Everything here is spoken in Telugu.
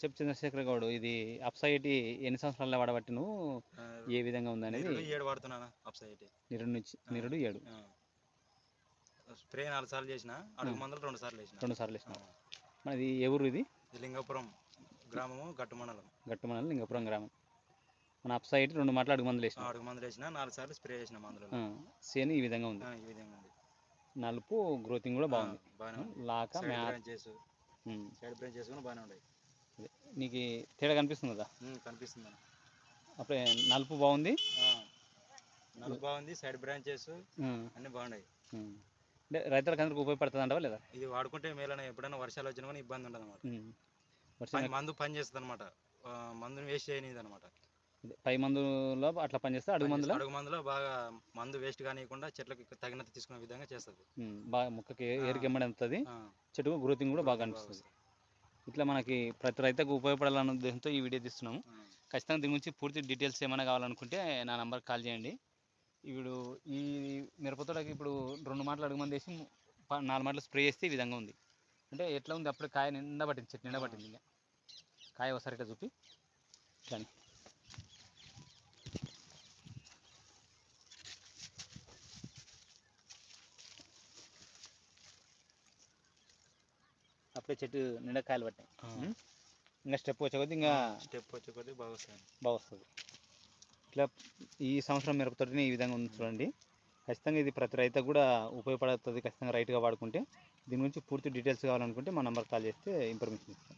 చెప్పు చంద్రశేఖర్ గౌడ్ ఇది అప్సైటి ఎన్ని సంవత్సరాల్లో వాడబట్టి నువ్వు ఏ విధంగా ఉందనేది ఏడు వాడుతున్నాను అప్సైట్? నిరుడు నుంచి నిరుడు ఏడు. స్ప్రే నాలుగు సార్లు చేసిన అడుగు మందులు రెండు సార్లు వేసిన రెండు సార్లు వేసినావు మనది ఏ ఊరు ఇది? లింగపురం గ్రామము గట్టు మండలం. గట్టుమల లింగపురం గ్రామం. మన అప్సైట్ రెండు మాటలు అడుగు మందులు వేసినాం. అడుగు మందులు వేసిన నాలుగు సార్లు స్ప్రే చేసిన మందులు సేను ఈ విధంగా ఉంది. ఈ విధంగా ఉంది. నలుపు గ్రోతింగ్ కూడా బాగుంది. లాక సైడ్ మ్యాథ్ బ్రాంచెస్. సైడ్ బ్రాంచెస్ కూడా బాగానే ఉన్నాయి. నీకు తేడా కనిపిస్తుంది కదా? కనిపిస్తుంది. అప్పుడే నలుపు బాగుంది. ఆ, నలుగు బాగుంది సైడ్ బ్రాంచెస్ అన్ని బాగున్నాయి. అంటే రైతులకు అందరికి ఉపయోగపడుతుంది అంటవా లేదా? ఇది వాడుకుంటే మేలనే ఎప్పుడైనా వర్షాలు వచ్చినా కానీ ఇబ్బంది ఉండదు అనమాట మందు పని చేస్తుంది అనమాట మందుని వేస్ట్ చేయనిది అనమాట పై మందులో అట్లా పనిచేస్తే అడుగు మందులో? అడుగు మందులో బాగా మందు వేస్ట్ కానియకుండా చెట్లకు తగినంత తీసుకునే విధంగా చేస్తుంది. బాగా మొక్కకి ఆ, చెట్టుకు గ్రోతింగ్ కూడా బాగా అనిపిస్తుంది. ఇట్లా మనకి ప్రతి రైతుకు ఉపయోగపడాలన్న ఉద్దేశంతో ఈ వీడియో తీస్తున్నాము. ఖచ్చితంగా దీని గురించి పూర్తి డీటెయిల్స్ ఏమైనా కావాలనుకుంటే నా నంబర్కి కాల్ చేయండి. ఇప్పుడు ఈ మిరపతోటకి ఇప్పుడు రెండు మాటలు అడుగు మంది వేసి నాలుగు మాటలు స్ప్రే చేస్తే ఈ విధంగా ఉంది. అంటే ఎట్లా ఉంది? అప్పుడు కాయ నిండా పట్టింది చెట్టు నిండా పట్టింది కాయ ఒకసారి ఇట్లా చూపి. ఇట్లాని. అప్పుడే చెట్టు నిండా కాయలు పట్టాయి? ఇంకా స్టెప్ వచ్చే కొద్దీ ఇంకా స్టెప్ వచ్చే కొద్దీ బాగా వస్తాయి. బాగా వస్తుంది ఇట్లా ఈ సంవత్సరం మిరపతోటిని ఈ విధంగా ఉంది చూడండి. ఖచ్చితంగా ఇది ప్రతి రైతుకు కూడా ఉపయోగపడుతుంది ఖచ్చితంగా రైట్గా వాడుకుంటే. దీని గురించి పూర్తి డీటెయిల్స్ కావాలనుకుంటే మా నెంబర్ కాల్ చేస్తే ఇన్ఫర్మేషన్ ఇస్తాం.